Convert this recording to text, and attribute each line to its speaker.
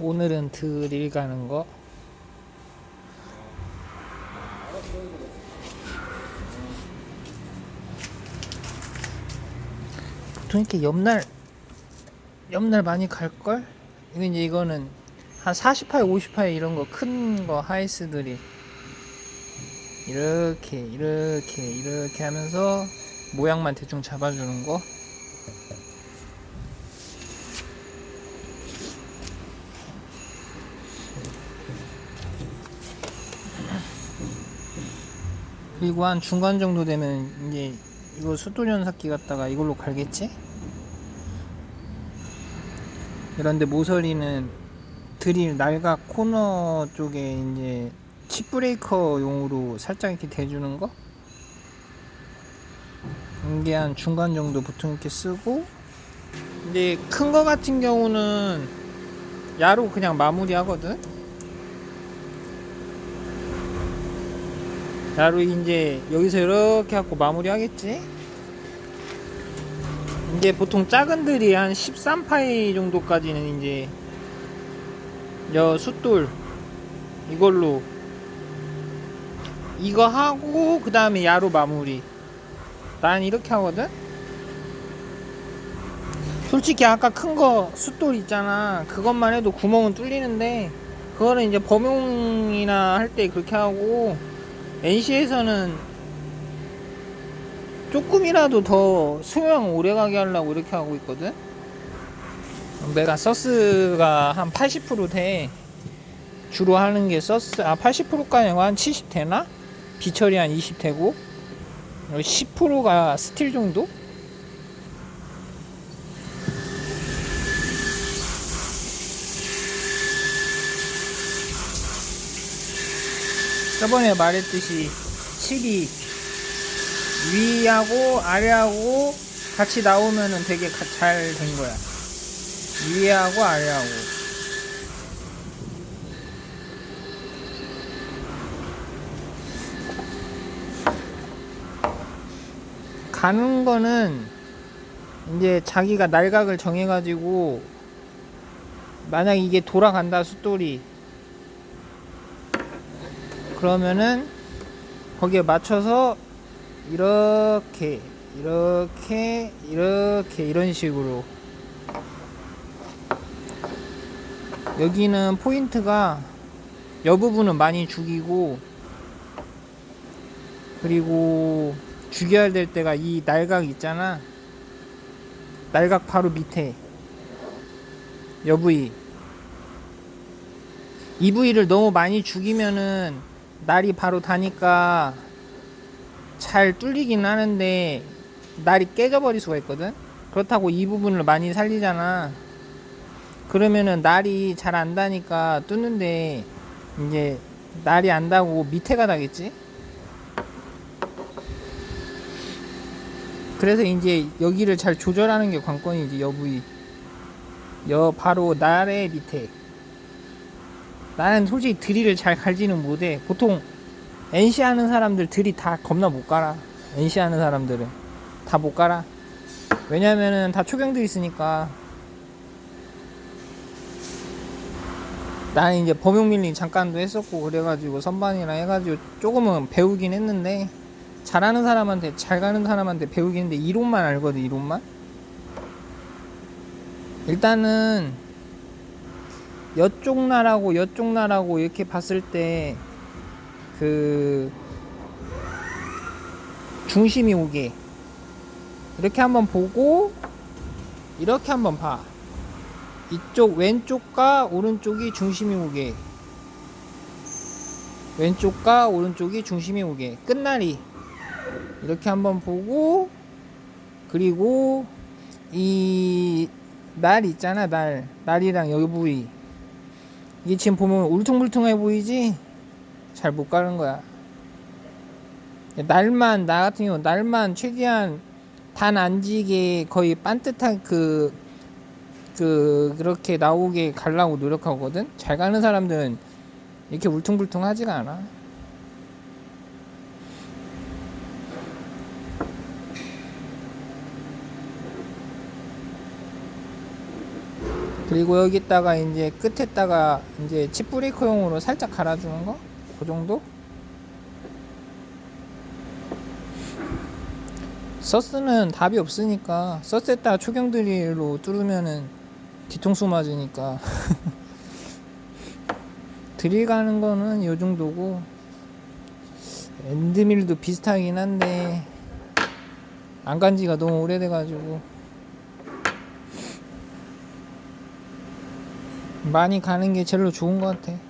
Speaker 1: 오늘은 드릴 가는 거. 보통 이렇게 옆날 옆날 많이 갈 걸? 이거 이제 이거는 한 48, 58 이런 거큰거 하이스들이 이렇게 이렇게 이렇게 하면서 모양만 대충 잡아주는 거. 그리고 한 중간 정도 되면 이제 이거 숫돌연삭기 갖다가 이걸로 갈겠지? 이런데 모서리는 드릴 날각 코너 쪽에 이제 칩 브레이커용으로 살짝 이렇게 대주는 거? 이게 한 중간 정도 보통 이렇게 쓰고 이제 큰거 같은 경우는 야로 그냥 마무리 하거든? 야로 이제 여기서 이렇게 하고 마무리 하겠지? 이제 보통 작은들이 한 13파이 정도까지는 이제 여 숫돌 이걸로 이거 하고 그 다음에 야로 마무리. 난 이렇게 하거든? 솔직히 아까 큰 거 숫돌 있잖아. 그것만 해도 구멍은 뚫리는데 그거는 이제 범용이나 할 때 그렇게 하고 NC에서는 조금이라도 더 수명 오래가게 하려고 이렇게 하고 있거든 내가 서스가 한 80%돼 주로 하는 게 서스 아 80%까지 아니고 한70 되나? 비처리 한20 되고 10%가 스틸 정도? 저번에 말했듯이 칩이 위하고 아래하고 같이 나오면은 되게 잘 된 거야. 위하고 아래하고. 가는 거는 이제 자기가 날각을 정해가지고 만약 이게 돌아간다 숫돌이 그러면은 거기에 맞춰서 이렇게 이렇게 이렇게 이런 식으로. 여기는 포인트가 여 부분은 많이 죽이고 그리고 죽여야 될 때가 이 날각 있잖아. 날각 바로 밑에. 여 부위. 이 부위를 너무 많이 죽이면은 날이 바로 다니까 잘 뚫리긴 하는데 날이 깨져버릴 수가 있거든? 그렇다고 이 부분을 많이 살리잖아. 그러면은 날이 잘 안 다니까 뚫는데 이제 날이 안 다고 밑에가 나겠지? 그래서 이제 여기를 잘 조절하는 게 관건이지 여부위. 여 바로 날의 밑에 나는 솔직히 드릴을 잘 갈지는 못해 보통 NC 하는 사람들 들이 다 겁나 못 갈아. NC 하는 사람들은 다못 갈아. 왜냐면은 다 초경들 있으니까. 나는 이제 범용 밀링 잠깐도 했었고 그래가지고 선반이랑 해가지고 조금은 배우긴 했는데 잘하는 사람한테 잘 가는 사람한테 배우긴 했는데 이론만 알거든 이론만. 일단은 여쪽 나라고 여쪽 나라고 이렇게 봤을 때 그 중심이 오게. 이렇게 한번 보고 이렇게 한번 봐. 이쪽 왼쪽과 오른쪽이 중심이 오게. 왼쪽과 오른쪽이 중심이 오게. 끝날이. 이렇게 한번 보고 그리고 이 날 있잖아 날. 날이랑 여기 부위 이게 지금 보면 울퉁불퉁해 보이지 잘 못 가는 거야. 날만 나 같은 경우 날만 최대한 단 안 지게 거의 반듯한 그, 그 그렇게 나오게 가려고 노력하거든. 잘 가는 사람들은 이렇게 울퉁불퉁하지가 않아. 그리고 여기다가 이제 끝에다가 이제 칩 브레이커용으로 살짝 갈아주는 거? 그 정도? 서스는 답이 없으니까 서스에다가 초경 드릴로 뚫으면은 뒤통수 맞으니까 드릴 가는 거는 요 정도고 엔드밀도 비슷하긴 한데 안 간 지가 너무 오래돼가지고 많이 가는 게 제일 좋은 것 같아.